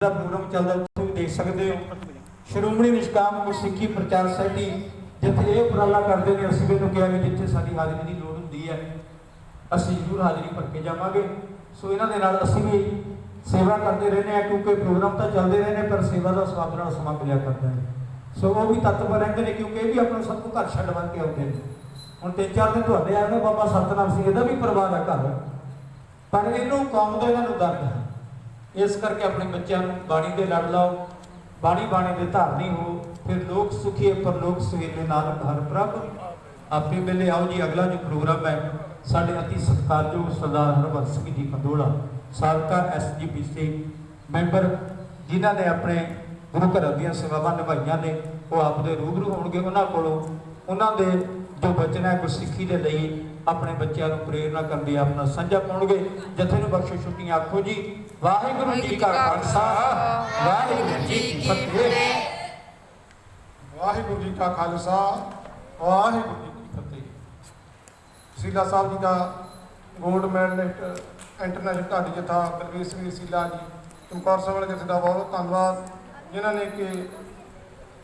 ਦਾ programme ਚੱਲਦਾ ਤੁਸੀਂ ਦੇਖ ਸਕਦੇ ਹੋ। ਸ਼੍ਰੋਮਣੀ ਨਿਸ਼ਕਾਮ ਗੁਰਸਿੱਖੀ ਪ੍ਰਚਾਰ ਸੈਟੀ ਜਿੱਥੇ ਇਹ ਉਪਰਾਲਾ ਕਰਦੇ ਨੇ, ਅਸੀਂ ਮੈਨੂੰ ਕਿਹਾ ਵੀ ਜਿੱਥੇ ਸਾਡੀ ਹਾਜ਼ਰੀ ਦੀ ਲੋੜ ਹੁੰਦੀ ਹੈ, ਅਸੀਂ ਜ਼ਰੂਰ ਹਾਜ਼ਰੀ ਭਰ ਕੇ ਜਾਵਾਂਗੇ। ਸੋ ਇਹਨਾਂ ਦੇ ਨਾਲ ਅਸੀਂ ਵੀ ਸੇਵਾ ਕਰਦੇ ਰਹਿੰਦੇ ਹਾਂ, ਕਿਉਂਕਿ ਪ੍ਰੋਗਰਾਮ ਤਾਂ ਚੱਲਦੇ ਰਹਿੰਦੇ ਨੇ, ਪਰ ਸੇਵਾ ਦਾ ਸਵਾਦ ਨਾਲ ਸਮਾਂ ਮਿਲਿਆ ਕਰਦਾ ਹੈ। ਸੋ ਉਹ ਵੀ ਤਤਪਰ ਰਹਿੰਦੇ ਨੇ, ਕਿਉਂਕਿ ਇਹ ਵੀ ਆਪਣਾ ਸਭ ਨੂੰ ਘਰ ਛੱਡਵਾ ਕੇ ਆਉਂਦੇ ਨੇ। ਹੁਣ ਤਿੰਨ ਚਾਰ ਦਿਨ ਤੁਹਾਡੇ ਆਏ ਨੇ ਬਾਬਾ ਸਤਨਾਮ ਸਿੰਘ, ਇਹਦਾ ਵੀ ਪਰਿਵਾਰ ਹੈ ਘਰ। ਪਰ ਇਹਨੂੰ ਕੌਮ ਦਾ ਇਹਨਾਂ ਨੂੰ ਦਰਦ ਹੈ। ਇਸ ਕਰਕੇ ਆਪਣੇ ਬੱਚਿਆਂ ਨੂੰ ਬਾਣੀ ਦੇ ਲੜ ਲਾਓ, ਬਾਣੀ ਬਾਣੀ ਦੇ ਧਾਰਨੀ ਹੋ, ਫਿਰ ਲੋਕ ਸੁਖੀ ਪਰ ਲੋਕ ਸੁਹੇਲੇ ਨਾਨਕ ਹਰ ਪ੍ਰਭ। ਆਪੇ ਵੇਲੇ ਆਓ ਜੀ, ਅਗਲਾ ਜੋ ਪ੍ਰੋਗਰਾਮ ਹੈ, ਸਾਡੇ ਅਤੀ ਸਤਿਕਾਰਯੋਗ ਸਰਦਾਰ ਹਰਬੰਸ ਸਿੰਘ ਜੀ ਪੰਦੋਲਾ ਸਾਬਕਾ ਐਸਜੀਪੀਸੀ ਮੈਂਬਰ, ਜਿਨ੍ਹਾਂ ਨੇ ਆਪਣੇ ਗੁਰੂ ਘਰ ਦੀਆਂ ਸੇਵਾਵਾਂ ਨਿਭਾਈਆਂ ਨੇ, ਉਹ ਆਪਦੇ ਰੂਬਰੂ ਹੋਣਗੇ ਉਹਨਾਂ ਕੋਲੋਂ। ਉਹਨਾਂ ਦੇ ਜੋ ਬਚਨ ਹੈ, ਗੁਰਸਿੱਖੀ ਦੇ ਲਈ ਆਪਣੇ ਬੱਚਿਆਂ ਨੂੰ ਪ੍ਰੇਰਨਾ ਕਰਨ ਦੀ ਆਪਣਾ ਸਾਂਝਾ ਪਾਉਣਗੇ। ਜਥੇ ਨੂੰ ਬਖਸ਼ੋ, ਛੁੱਟੀਆਂ ਆਖੋ ਜੀ। ਵਾਹਿਗੁਰੂ ਜੀ ਕਾ ਖਾਲਸਾ, ਵਾਹਿਗੁਰੂ ਜੀ ਕੀ ਫਤਿਹ। ਵਾਹਿਗੁਰੂ ਜੀ ਕਾ ਖਾਲਸਾ, ਵਾਹਿਗੁਰੂ ਜੀ ਕੀ ਫਤਿਹ। ਸੀਲਾ ਸਾਹਿਬ ਜੀ ਦਾ ਗੋਲਡ ਮੈਡਲਿਸਟ ਇੰਟਰਨੈਸ਼ਨਲ ਢਾਡੀ ਜਥਾ ਬਲਵੀਰ ਸਿੰਘ ਸੀਲਾ ਜੀ ਚਮਕੌਰ ਸਾਹਿਬ ਵਾਲੇ ਜਥੇ ਦਾ ਬਹੁਤ ਬਹੁਤ ਧੰਨਵਾਦ, ਜਿਨ੍ਹਾਂ ਨੇ ਕਿ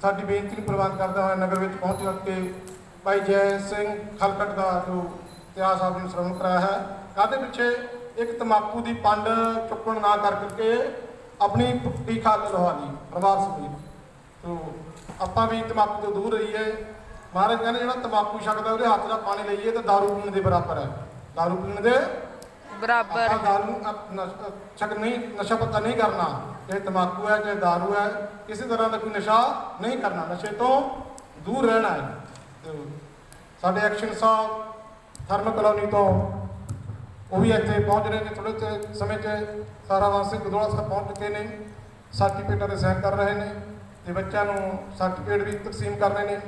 ਸਾਡੀ ਬੇਨਤੀ ਨੂੰ ਪ੍ਰਵਾਨ ਕਰਦਾ ਹੋਇਆ ਨਗਰ ਵਿੱਚ ਪਹੁੰਚ ਕੇ ਭਾਈ ਜੈ ਸਿੰਘ ਖਲਕਟ ਦਾ ਜੋ ਇਤਿਹਾਸ ਆਪ ਨੂੰ ਸ਼ਰਵਣ ਕਰਾਇਆ ਹੈ। ਕਾਹਦੇ ਪਿੱਛੇ ਇੱਕ ਤਮਾਕੂ ਦੀ ਪੰਡ ਚੁੱਕਣ ਨਾ ਕਰ ਕਰਕੇ ਆਪਣੀ ਭੁੱਖੀ ਖਾ ਕੇ ਲਵਾ ਲਈ ਪਰਿਵਾਰ ਸਮੇਤ। ਤੋ ਆਪਾਂ ਵੀ ਤਮਾਕੂ ਤੋਂ ਦੂਰ ਰਹੀਏ। ਮਹਾਰਾਜ ਕਹਿੰਦੇ ਜਿਹੜਾ ਤਮਾਕੂ ਛਕਦਾ ਉਹਦੇ ਹੱਥ ਦਾ ਪਾਣੀ ਲਈਏ ਤਾਂ ਦਾਰੂ ਪੀਣ ਦੇ ਬਰਾਬਰ ਹੈ। ਦਾਰੂ ਪੀਣ ਦੇ ਬਰਾਬਰ। ਆਪਾਂ ਨਸ਼- ਛਕ ਨਹੀਂ ਨਸ਼ਾ ਪੱਤਾ ਨਹੀਂ ਕਰਨਾ। ਚਾਹੇ ਤਮਾਕੂ ਹੈ ਚਾਹੇ ਦਾਰੂ ਹੈ ਕਿਸੇ ਤਰ੍ਹਾਂ ਦਾ ਕੋਈ ਨਸ਼ਾ ਨਹੀਂ ਕਰਨਾ। ਨਸ਼ੇ ਤੋਂ ਦੂਰ ਰਹਿਣਾ ਹੈ। ਸਾਡੇ ਐਕਸ਼ਨ ਸਾਹਿਬ ਥਰਮ ਕਲੋਨੀ ਤੋਂ ਉਹ ਵੀ ਇੱਥੇ ਪਹੁੰਚ ਰਹੇ ਨੇ ਥੋੜੇ ਜਿਹੇ ਸਮੇਂ 'ਚ ਸਾਰਾ ਵਾਸੀ ਗੁਰਦੁਆਰਾ ਸਾਹਿਬ ਪਹੁੰਚ ਚੁੱਕੇ ਨੇ, ਸਰਟੀਫਿਕੇਟਾਂ ਦੇ ਸਾਈਨ ਕਰ ਰਹੇ ਨੇ ਤੇ ਬੱਚਿਆਂ ਨੂੰ ਸਰਟੀਫਿਕੇਟ ਵੀ ਤਕਸੀਮ ਕਰ ਰਹੇ ਨੇ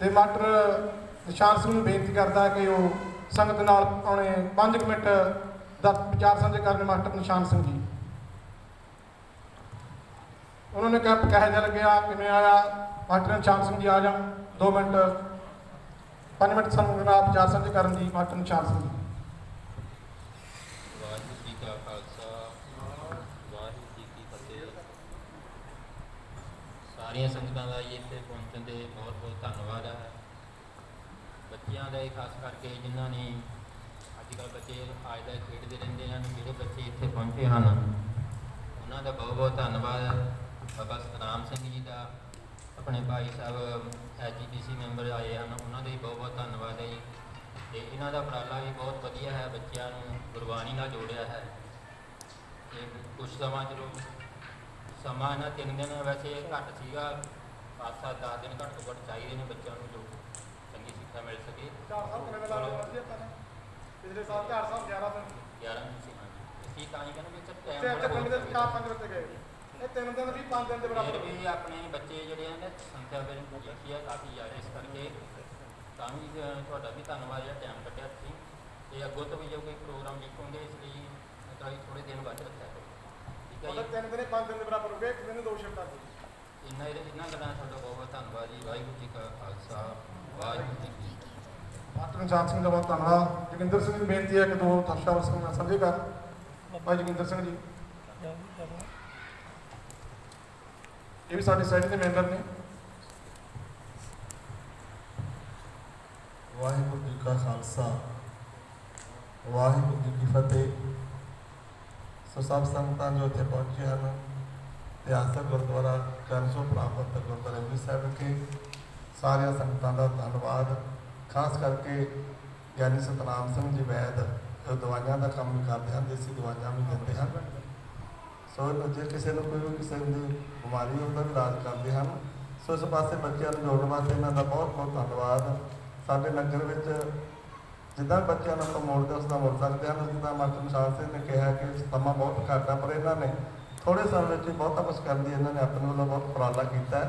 ਤੇ ਮਾਸਟਰ ਨਿਸ਼ਾਨ ਸਿੰਘ ਨੂੰ ਬੇਨਤੀ ਕਰਦਾ ਕਿ ਉਹ ਸੰਗਤ ਨਾਲ ਆਉਣੇ 5 ਮਿੰਟ ਦਾ ਵਿਚਾਰ ਸਾਂਝੇ ਕਰਨ ਮਾਸਟਰ ਨਿਸ਼ਾਨ ਸਿੰਘ ਜੀ। ਉਹਨਾਂ ਨੇ ਕਿਹਾ, ਕਹਿ ਜਾ ਲੱਗਿਆ, ਕਿਵੇਂ ਆਇਆ? ਮਾਸਟਰ ਨਿਸ਼ਾਨ ਸਿੰਘ ਜੀ ਆ ਜਾ 2 ਮਿੰਟ 5 ਮਿੰਟ ਸੰਗਤ ਨਾਲ ਵਿਚਾਰ ਸਾਂਝੇ ਕਰਨ ਦੀ ਮਾਸਟਰ ਨਿਸ਼ਾਨ ਸਿੰਘ ਜੀ ਵਾਹਿਗੁਰੂ ਜੀ ਕਾ ਖਾਲਸਾ ਵਾਹਿਗੁਰੂ ਜੀ ਕੀ ਫਤਿਹ ਸਾਰੀਆਂ ਸੰਗਤਾਂ ਦਾ ਜੀ ਇੱਥੇ ਪਹੁੰਚਣ ਦੇ ਬਹੁਤ ਬਹੁਤ ਧੰਨਵਾਦ ਹੈ ਬੱਚਿਆਂ ਦਾ ਖਾਸ ਕਰਕੇ ਜਿਨ੍ਹਾਂ ਨੇ ਅੱਜ ਕੱਲ੍ਹ ਬੱਚੇ ਅੱਜ ਦਾ ਖੇਡਦੇ ਰਹਿੰਦੇ ਹਨ, ਜਿਹੜੇ ਬੱਚੇ ਇੱਥੇ ਪਹੁੰਚੇ ਹਨ, ਉਹਨਾਂ ਦਾ ਬਹੁਤ ਬਹੁਤ ਧੰਨਵਾਦ ਬਾਬਾ ਸਤਨਾਮ ਸਿੰਘ ਜੀ ਦਾ, ਆਪਣੇ ਭਾਈ ਸਾਹਿਬ ਐਜੀਪੀਸੀ ਮੈਂਬਰ ਆਏ ਹਨ, ਉਹਨਾਂ ਦਾ ਵੀ ਬਹੁਤ ਬਹੁਤ ਧੰਨਵਾਦ ਹੈ ਜੀ। ਤੇ ਇਹਨਾਂ ਦਾ ਉਪਰਾਲਾ ਵੀ ਬਹੁਤ ਵਧੀਆ ਹੈ, ਬੱਚਿਆਂ ਨੂੰ ਗੁਰਬਾਣੀ ਨਾਲ ਜੋੜਿਆ ਹੈ। ਤੇ ਕੁਝ ਸਮਾਂ ਚਲੋ ਸਮਾਂ ਇਹਨਾਂ ਤਿੰਨ ਦਿਨ ਵੈਸੇ ਘੱਟ ਸੀਗਾ ਪੰਜ ਸੱਤ ਦਸ ਦਿਨ ਘੱਟ ਤੋਂ ਘੱਟ ਚਾਹੀਦੇ ਨੇ ਬੱਚਿਆਂ ਨੂੰ ਜੋ ਚੰਗੀ ਸਿੱਖਿਆ ਮਿਲ ਸਕੇ। ਚਾਰ ਸਾਲ ਕਿਵੇਂ ਲਾ ਲਿਆ ਸੀ ਆਪਾਂ ਨੇ। ਪਿਛਲੇ ਸਾਲ ਚਾਰ ਸਾਲ 11 ਦਿਨ 11 ਦਿਨ ਸੀ ਹਾਂਜੀ। ਅਸੀਂ ਤਾਂ ਹੀ ਕਹਿੰਦੇ ਵੀ ਤੇ ਚਾਰ ਪੰਜ ਬੱਚੇ ਗਏ। ਇਹ ਤਿੰਨ ਦਿਨ ਵੀ ਪੰਜ ਦਿਨ ਦੇ ਬਰਾਬਰ ਵੀ ਆਪਣੇ ਬੱਚੇ ਜਿਹੜੇ ਹਨ ਸੰਖਿਆ ਵਿੱਚ ਲਿਖੀ ਹੈ ਕਾਫੀ ਜ਼ਿਆਦਾ ਇਸ ਕਰਕੇ। ਤਾਂ ਵੀ ਤੁਹਾਡਾ ਵੀ ਧੰਨਵਾਦ ਜਿਹੜਾ ਟਾਈਮ ਕੱਢਿਆ ਤੁਸੀਂ। ਤੇ ਅੱਗੋਂ ਤੋਂ ਵੀ ਜੇ ਕੋਈ ਪ੍ਰੋਗਰਾਮ ਲਿਖੋਗੇ ਇਸ ਲਈ ਮਤਲਬ ਥੋੜੇ ਦਿਨ ਬਾਅਦ ਰੱਖਿਆ ਮਤਲਬ ਜੀ ਤਿੰਨ ਦਿਨ ਪੰਜ ਦਿਨ ਦੇ ਬਰਾਬਰ ਹੋ ਗਏ ਇੱਕ ਦਿਨ ਨੂੰ ਦੋ ਸ਼ਿਫਟਾਂ ਸੀ ਇੰਨਾ ਇਹਨਾਂ ਗੱਲਾਂ ਦਾ ਤੁਹਾਡਾ ਬਹੁਤ ਬਹੁਤ ਧੰਨਵਾਦ ਜੀ। ਵਾਹਿਗੁਰੂ ਜੀ ਕਾ ਖਾਲਸਾ ਵਾਹਿਗੁਰੂ ਜੀ ਕੀ ਫਤਿਹ। ਮਾਸਟਰ ਨਿਸ਼ਾਨ ਸਿੰਘ ਦਾ ਬਹੁਤ ਧੰਨਵਾਦ। ਜੋਗਿੰਦਰ ਸਿੰਘ ਦੀ ਬੇਨਤੀ ਹੈ ਕਿ ਦੋ ਤਸ਼ਾ ਵਸਨ ਨਾਲ ਸਮਝੇ ਕਰ ਭਾਈ ਜੋਗਿੰਦਰ ਸਿੰਘ ਜੀ। ਇਹ ਵੀ ਸਾਡੀ ਸਾਈਡ ਦੇ ਮੈਂਬਰ ਨੇ। ਵਾਹਿਗੁਰੂ ਜੀ ਕਾ ਖਾਲਸਾ ਵਾਹਿਗੁਰੂ ਜੀ ਕੀ ਫਤਿਹ। ਸੋ ਸਭ ਸੰਗਤਾਂ ਜੋ ਇੱਥੇ ਪਹੁੰਚੇ ਹਨ, ਇਤਿਹਾਸਕ ਗੁਰਦੁਆਰਾ ਕਨਸੋ ਪ੍ਰਾਪਤ ਗੁਰਦੁਆਰਾ ਅੰਮ੍ਰਿਤ ਸਾਹਿਬ ਵਿਖੇ ਸਾਰੀਆਂ ਸੰਗਤਾਂ ਦਾ ਧੰਨਵਾਦ। ਖਾਸ ਕਰਕੇ ਗਿਆਨੀ ਸਤਨਾਮ ਸਿੰਘ ਜੀ ਵੈਦ, ਜੋ ਦਵਾਈਆਂ ਦਾ ਕੰਮ ਵੀ ਕਰਦੇ ਹਨ, ਦੇਸੀ ਦਵਾਈਆਂ ਵੀ ਦਿੰਦੇ ਹਨ। ਸੋ ਜੇ ਕਿਸੇ ਨੂੰ ਕੋਈ ਵੀ ਕਿਸੇ ਦੀ ਬਿਮਾਰੀ ਉਹਦਾ ਵੀ ਇਲਾਜ ਕਰਦੇ ਹਨ। ਸੋ ਇਸ ਪਾਸੇ ਬੱਚਿਆਂ ਨੂੰ ਜੋੜਨ ਵਾਸਤੇ ਇਹਨਾਂ ਦਾ ਬਹੁਤ ਬਹੁਤ ਧੰਨਵਾਦ। ਸਾਡੇ ਨਗਰ ਵਿੱਚ ਜਿੱਦਾਂ ਬੱਚਿਆਂ ਨੂੰ ਆਪਾਂ ਮੋੜਦੇ ਉਸ ਮੁੜ ਸਕਦੇ ਹਨ, ਜਿੱਦਾਂ ਮਾਸਟਰ ਨਿਸ਼ਾਨ ਸਿੰਘ ਨੇ ਕਿਹਾ ਕਿ ਸਮਾਂ ਬਹੁਤ ਘੱਟ ਆ, ਪਰ ਇਹਨਾਂ ਨੇ ਥੋੜੇ ਸਮੇਂ ਵਿੱਚ ਹੀ ਬਹੁਤਾ ਕੁਝ ਕਰਨ ਦੀ ਇਹਨਾਂ ਨੇ ਆਪਣੇ ਵੱਲੋਂ ਬਹੁਤ ਉਪਰਾਲਾ ਕੀਤਾ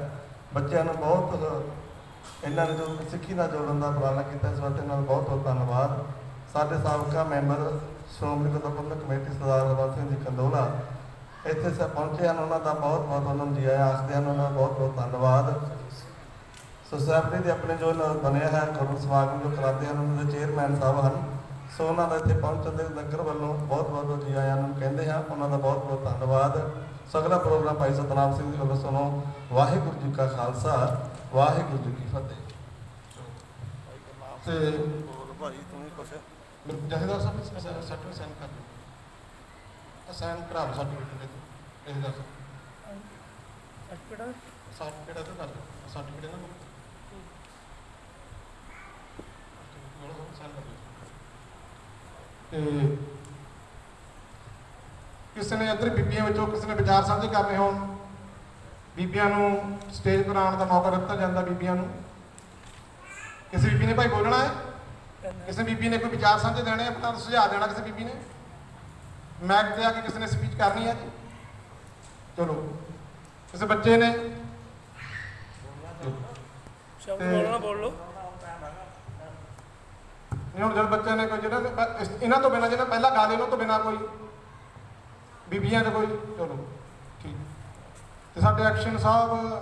ਬੱਚਿਆਂ ਨੂੰ ਬਹੁਤ, ਇਹਨਾਂ ਨੇ ਜੋ ਸਿੱਖੀ ਨਾਲ ਜੋੜਨ ਦਾ ਉਪਰਾਲਾ ਕੀਤਾ, ਇਸ ਵਾਸਤੇ ਇਹਨਾਂ ਦਾ ਬਹੁਤ ਬਹੁਤ ਧੰਨਵਾਦ। ਸਾਡੇ ਸਾਬਕਾ ਮੈਂਬਰ ਸ਼੍ਰੋਮਣੀ ਗੁਰਦੁਆਰਾ ਕਮੇਟੀ ਸਰਦਾਰ ਹਰਬੰਸ ਸਿੰਘ ਜੀ ਕੰਦੋਲਾ, ਇੱਥੇ ਸ, ਪਹੁੰਚੇ ਹਨ, ਉਹਨਾਂ ਦਾ ਬਹੁਤ ਬਹੁਤ ਉਹਨਾਂ ਨੂੰ ਜੀ ਆਇਆਂ ਆਖਦੇ ਹਨ, ਉਹਨਾਂ ਦਾ ਬਹੁਤ ਬਹੁਤ ਧੰਨਵਾਦ। ਸੋਸਾਇਟੀ ਦੇ ਆਪਣੇ ਜੋ ਨ- ਬਣਿਆ ਹੈ ਗੁਰੂ ਸਮਾਗਮ ਜੋ ਕਰਾਉਂਦੇ ਹਨ ਉਹਨਾਂ ਦੇ ਚੇਅਰਮੈਨ ਸਾਹਿਬ ਹਨ। ਸੋ ਉਹਨਾਂ ਦਾ ਇੱਥੇ ਪਹੁੰਚਣ ਦੇ ਨਗਰ ਵੱਲੋਂ ਬਹੁਤ ਬਹੁਤ ਜੀ ਆਇਆਂ ਨੂੰ ਕਹਿੰਦੇ ਹਾਂ ਉਹਨਾਂ ਦਾ ਬਹੁਤ ਬਹੁਤ ਧੰਨਵਾਦ। ਸਗਲਾ ਪ੍ਰੋਗਰਾਮ ਭਾਈ ਸਤਨਾਮ ਸਿੰਘ ਜੀ ਵੱਲੋਂ ਸੁਣੋ। ਵਾਹਿਗੁਰੂ ਜੀ ਕਾ ਖਾਲਸਾ ਵਾਹਿਗੁਰੂ ਜੀ ਕੀ ਫਤਿਹ। ਤੇ ਭਾਈ ਤੂੰ ਕੁਛ ਜਹੇਦਾਰ ਸਾਹਿਬ ਸਰਟੀਫਿਕੇਟ ਸਾਈਨ ਕਰ ਦਿਓ। ਸਾਈਨ ਕਰਾ ਲਓ ਸਰਟੀਫਿਕੇਟ ਦੇ ਇਹ ਦੱਸ ਸਰਟੀਫਿਕੇਟ ਸਰਟੀਫਿਕੇਟ ਤੇ ਕਰ ਦਿਓ ਸਰਟੀਫਿਕੇਟ ਨਾ ਕੋਲ ਸਾਈਨ ਕਰ ਦਿਓ ਤੇ ਕਿਸੇ ਨੇ ਇੱਧਰ ਬੀਬੀਆਂ ਵਿੱਚੋਂ ਕਿਸੇ ਨੇ ਵਿਚਾਰ ਸਾਂਝੇ ਕਰਨੇ ਹੋਣ, ਬੀਬੀਆਂ ਨੂੰ ਸਟੇਜ ਪਰ ਆਉਣ ਦਾ ਮੌਕਾ ਦਿੱਤਾ ਜਾਂਦਾ ਬੀਬੀਆਂ ਨੂੰ। ਕਿਸੇ ਬੀਬੀ ਨੇ ਭਾਈ ਬੋਲਣਾ ਹੈ? ਕਿਸੇ ਬੀਬੀ ਨੇ ਕੋਈ ਵਿਚਾਰ ਸਾਂਝੇ ਦੇਣੇ ਆਪਣਾ ਸੁਝਾਅ ਦੇਣਾ ਕਿਸੇ ਬੀਬੀ ਨੇ? ਮੈਕ ਤੇ ਆ ਕੇ ਕਿਸੇ ਨੇ ਸਪੀਚ ਕਰਨੀ ਹੈ ਜੀ। ਚਲੋ, ਕਿਸੇ ਬੱਚੇ ਨੇ? ਸ਼ਬਦ ਬੋਲਣਾ ਬੋਲ ਲਓ। ਨਹੀਂ, ਹੁਣ ਜਦ ਬੱਚਿਆਂ ਨੇ ਕੋਈ ਜਿਹੜਾ ਇਸ- ਇਹਨਾਂ ਤੋਂ ਬਿਨਾਂ ਜਿਹੜਾ ਪਹਿਲਾਂ ਗਾ ਲੇ ਤੋਂ ਬਿਨਾਂ ਕੋਈ ਬੀਬੀਆਂ ਦੇ ਕੋਈ, ਚਲੋ, ਠੀਕ। ਤੇ ਸਾਡੇ ਐਕਸ਼ਨ ਸਾਹਿਬ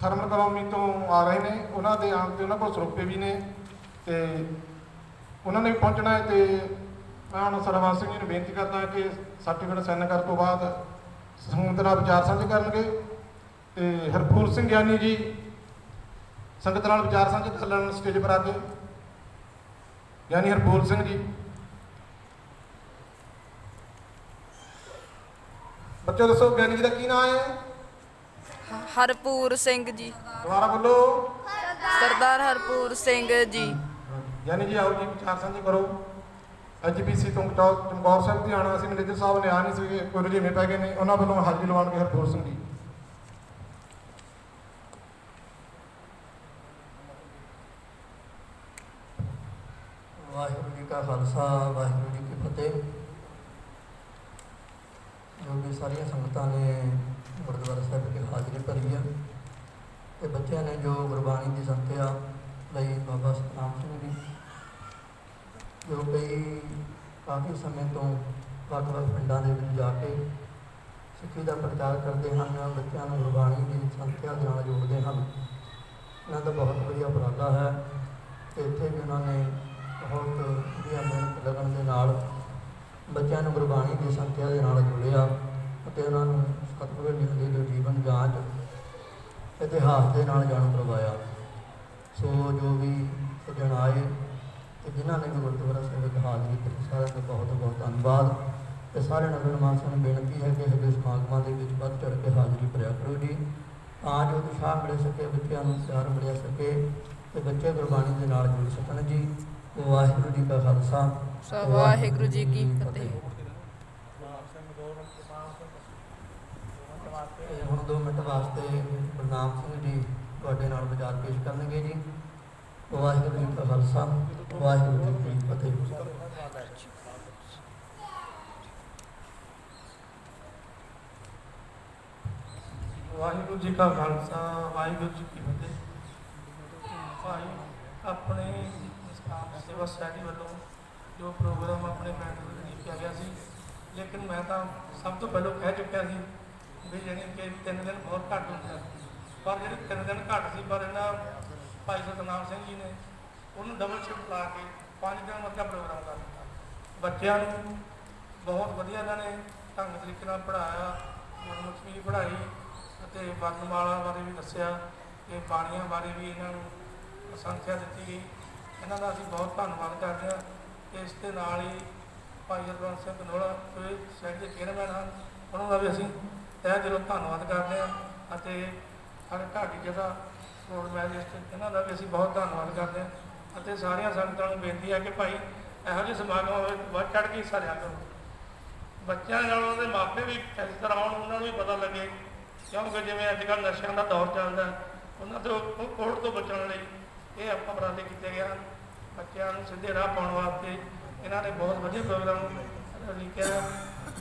ਥਰਮਲ ਕਲੋਨੀ ਤੋਂ ਆ ਰਹੇ ਨੇ, ਉਹਨਾਂ ਦੇ ਆਉਣ ਤੇ ਉਹਨਾਂ ਕੋਲ ਸਰੋਪੇ ਵੀ ਨੇ, ਤੇ ਉਹਨਾਂ ਨੇ ਵੀ ਪਹੁੰਚਣਾ ਹੈ ਤੇ ਮੈਂ ਹੁਣ ਸਰਵਾਨ ਸਿੰਘ ਜੀ ਨੂੰ ਬੇਨਤੀ ਕਰਦਾ ਕਿ ਸਰਟੀਫਿਕੇਟ ਸਾਈਨ ਕਰਨ ਤੋਂ ਬਾਅਦ ਸਮੂਹ ਨਾਲ ਵਿਚਾਰ ਸਾਂਝੇ ਕਰਨਗੇ। ਤੇ ਹਰਪੂਰ ਸਿੰਘ ਗਿਆਨੀ ਜੀ ਸੰਗਤ ਨਾਲ ਵਿਚਾਰ ਸਾਂਝੇ ਕਰਨ ਸਟੇਜ ਪਰ ਆ ਕੇ ਯਾਨੀ ਹਰਪੂਰ ਸਿੰਘ ਜੀ। ਬੱਚੋ ਦੱਸੋ ਗਿਆਨੀ ਜੀ ਦਾ ਕੀ ਨਾਮ ਹੈ? ਹਰਪੂਰ ਸਿੰਘ ਜੀ। ਦੁਬਾਰਾ ਬੋਲੋ। ਸਰਦਾਰ ਹਰਪੂਰ ਸਿੰਘ ਜੀ। ਯਾਨੀ ਜੀ ਆਓ ਜੀ ਵਿਚਾਰ ਸਾਂਝੇ ਕਰੋ। ਐਜੀਪੀਸੀ ਤੋਂ ਚਮਕੌਰ ਸਾਹਿਬ ਦੀ ਆਣਾ ਸੀ ਮੈਨੇਜਰ ਸਾਹਿਬ ਨੇ ਆ ਨਹੀਂ ਸੀਗੇ ਕੋਈ ਰੁਝੇਵੇਂ ਪੈ ਗਏ ਨੇ ਉਹਨਾਂ ਵੱਲੋਂ ਹਾਜ਼ਰੀ ਲਵਾਉਣਗੇ ਹਰਪੂਰ ਸਿੰਘ ਜੀ। ਵਾਹਿਗੁਰੂ ਜੀ ਕਾ ਖਾਲਸਾ, ਵਾਹਿਗੁਰੂ ਜੀ ਕੀ ਫਤਿਹ। ਜੋ ਕਿ ਸਾਰੀਆਂ ਸੰਗਤਾਂ ਨੇ ਗੁਰਦੁਆਰਾ ਸਾਹਿਬ ਵਿਖੇ ਹਾਜ਼ਰੀ ਭਰੀ ਆ ਤੇ ਬੱਚਿਆਂ ਨੇ ਜੋ ਗੁਰਬਾਣੀ ਦੀ ਸੰਥਿਆ ਲਈ ਬਾਬਾ ਸਤਨਾਮ ਸਿੰਘ ਜੀ, ਜੋ ਕਈ ਕਾਫੀ ਸਮੇਂ ਤੋਂ ਵੱਖ-ਵੱਖ ਪਿੰਡਾਂ ਦੇ ਵਿੱਚ ਜਾ ਕੇ ਸਿੱਖੀ ਦਾ ਪ੍ਰਚਾਰ ਕਰਦੇ ਹਨ, ਬੱਚਿਆਂ ਨੂੰ ਗੁਰਬਾਣੀ ਦੀ ਸੰਥਿਆ ਦੇ ਨਾਲ ਜੋੜਦੇ ਹਨ। ਇਹਨਾਂ ਦਾ ਬਹੁਤ ਵਧੀਆ ਉਪਰਾਲਾ ਹੈ ਤੇ ਇੱਥੇ ਵੀ ਉਹਨਾਂ ਨੇ ਬਹੁਤ ਵਧੀਆ ਮਿਹਨਤ ਲਗਨ ਦੇ ਨਾਲ ਬੱਚਿਆਂ ਨੂੰ ਗੁਰਬਾਣੀ ਦੀ ਸੰਥਿਆ ਦੇ ਨਾਲ ਜੋੜਿਆ ਅਤੇ ਉਹਨਾਂ ਨੂੰ ਸਤਿਗੁਰੂ ਜੀ ਜੋ ਜੀਵਨ ਜਾਂਚ ਇਤਿਹਾਸ ਦੇ ਨਾਲ ਜਾਣੂ ਕਰਵਾਇਆ। ਸੋ ਜੋ ਵੀ ਸੱਜਣ ਆਏ ਤੇ ਜਿਨ੍ਹਾਂ ਨੇ ਵੀ ਗੁਰਦੁਆਰਾ ਸਾਹਿਬ ਵਿੱਚ ਹਾਜ਼ਰੀ ਭਰੀ, ਸਾਰਿਆਂ ਦਾ ਬਹੁਤ ਬਹੁਤ ਧੰਨਵਾਦ। ਤੇ ਸਾਰੇ ਨਗਰ ਨਿਵਾਸੀਆਂ ਨੂੰ ਬੇਨਤੀ ਹੈ ਕਿ ਇਹੋ ਸਮਾਗਮਾਂ ਦੇ ਵਿੱਚ ਵੱਧ ਚੜ੍ਹ ਕੇ ਹਾਜ਼ਰੀ ਭਰਿਆ ਕਰੋ ਜੀ। ਤਾਂ ਜੋ ਉਤਸ਼ਾਹ ਮਿਲ ਸਕੇ, ਬੱਚਿਆਂ ਨੂੰ ਪਿਆਰ ਮਿਲਿਆ ਸਕੇ ਤੇ ਬੱਚੇ ਗੁਰਬਾਣੀ ਦੇ ਨਾਲ ਜੁੜ ਸਕਣ ਜੀ। ਵਾਹਿਗੁਰੂ ਜੀ ਕਾ ਖਾਲਸਾ ਵਾਹਿਗੁਰੂ ਜੀ ਕੀ ਫਤਿਹ। ਤੇ ਹੁਣ 2 ਮਿੰਟ ਵਾਸਤੇ ਗੁਰਨਾਮ ਸਿੰਘ ਜੀ ਤੁਹਾਡੇ ਨਾਲ ਵਿਚਾਰ ਪੇਸ਼ ਕਰਨਗੇ ਜੀ। ਵਾਹਿਗੁਰੂ ਜੀ ਕਾ ਖਾਲਸਾ ਵਾਹਿਗੁਰੂ ਜੀ ਕੀ ਫਤਿਹ। ਵਾਹਿਗੁਰੂ ਜੀ ਕਾ ਖਾਲਸਾ ਵਾਹਿਗੁਰੂ ਜੀ ਕੀ ਫਤਿਹ। ਭਾਈ ਆਪਣੇ ਸੇਵਾ ਸੋਸਾਇਟੀ ਵੱਲੋਂ ਜੋ ਪ੍ਰੋਗਰਾਮ ਆਪਣੇ ਪਿੰਡ ਦੇ ਵਿੱਚ ਕੀਤਾ ਗਿਆ ਸੀ, ਲੇਕਿਨ ਮੈਂ ਤਾਂ ਸਭ ਤੋਂ ਪਹਿਲਾਂ ਕਹਿ ਚੁੱਕਿਆ ਸੀ ਵੀ ਜਾਣੀ ਕਿ ਤਿੰਨ ਦਿਨ ਬਹੁਤ ਘੱਟ ਹੁੰਦੇ ਆ। ਪਰ ਜਿਹੜੇ ਤਿੰਨ ਦਿਨ ਘੱਟ ਸੀ, ਪਰ ਇਹਨਾਂ ਭਾਈ ਸਤਨਾਮ ਸਿੰਘ ਜੀ ਨੇ ਉਹਨੂੰ ਡਬਲ ਸ਼ਿਫਟ ਲਾ ਕੇ ਪੰਜ ਦਿਨ ਮੱਕਾ ਪ੍ਰੋਗਰਾਮ ਕਰ ਦਿੱਤਾ। ਬੱਚਿਆਂ ਨੂੰ ਬਹੁਤ ਵਧੀਆ ਇਹਨਾਂ ਨੇ ਢੰਗ ਤਰੀਕੇ ਨਾਲ ਪੜ੍ਹਾਇਆ, ਗੁਰਮੁਖੀ ਵੀ ਪੜ੍ਹਾਈ ਅਤੇ ਵਰਨਮਾਲਾ ਬਾਰੇ ਵੀ ਦੱਸਿਆ ਤੇ ਬਾਣੀਆਂ ਬਾਰੇ ਵੀ ਇਹਨਾਂ ਨੂੰ ਸੰਖਿਆ ਦਿੱਤੀ ਗਈ। ਇਹਨਾਂ ਦਾ ਅਸੀਂ ਬਹੁਤ ਧੰਨਵਾਦ ਕਰਦੇ ਹਾਂ ਇਸ ਦੇ ਨਾਲ ਹੀ ਭਾਈ ਹਰਬੰਸ ਸਿੰਘ ਕਨੋਲਾ, ਜੋ ਇਹ ਦੇ ਚੇਅਰਮੈਨ ਹਨ, ਉਹਨਾਂ ਦਾ ਵੀ ਅਸੀਂ ਤਹਿ ਦਿਲੋਂ ਧੰਨਵਾਦ ਕਰਦੇ ਹਾਂ ਅਤੇ ਸਾਡੇ ਢਾਡੀ ਜਗ੍ਹਾ ਰੋਡ ਮੈਜਿਸਟਰ ਇਹਨਾਂ ਦਾ ਵੀ ਅਸੀਂ ਬਹੁਤ ਧੰਨਵਾਦ ਕਰਦੇ ਹਾਂ ਅਤੇ ਸਾਰੀਆਂ ਸੰਗਤਾਂ ਨੂੰ ਬੇਨਤੀ ਹੈ ਕਿ ਭਾਈ ਇਹੋ ਜਿਹੇ ਸਮਾਗਮਾਂ ਵਿੱਚ ਵੱਧ ਚੜ੍ਹ ਕੇ ਹਿੱਸਾ ਲਿਆ ਕਰੋ। ਬੱਚਿਆਂ ਨਾਲ ਉਹਨਾਂ ਦੇ ਮਾਪੇ ਵੀ ਇਸ ਤਰ੍ਹਾਂ ਆਉਣ, ਉਹਨਾਂ ਨੂੰ ਵੀ ਪਤਾ ਲੱਗੇ, ਕਿਉਂਕਿ ਜਿਵੇਂ ਅੱਜ ਕੱਲ੍ਹ ਨਸ਼ਿਆਂ ਦਾ ਦੌਰ ਚੱਲਦਾ ਉਹਨਾਂ ਤੋਂ ਉਹ ਕੋਹੜ ਤੋਂ ਬਚਣ ਲਈ ਇਹ ਆਪਾਂ ਉਪਰਾਲੇ ਕੀਤੇ ਗਏ ਹਨ। ਬੱਚਿਆਂ ਨੂੰ ਸਿੱਧੇ ਰਾਹ ਪਾਉਣ ਵਾਸਤੇ ਇਹਨਾਂ ਨੇ ਬਹੁਤ ਵਧੀਆ ਪ੍ਰੋਗਰਾਮ ਕਿਹਾ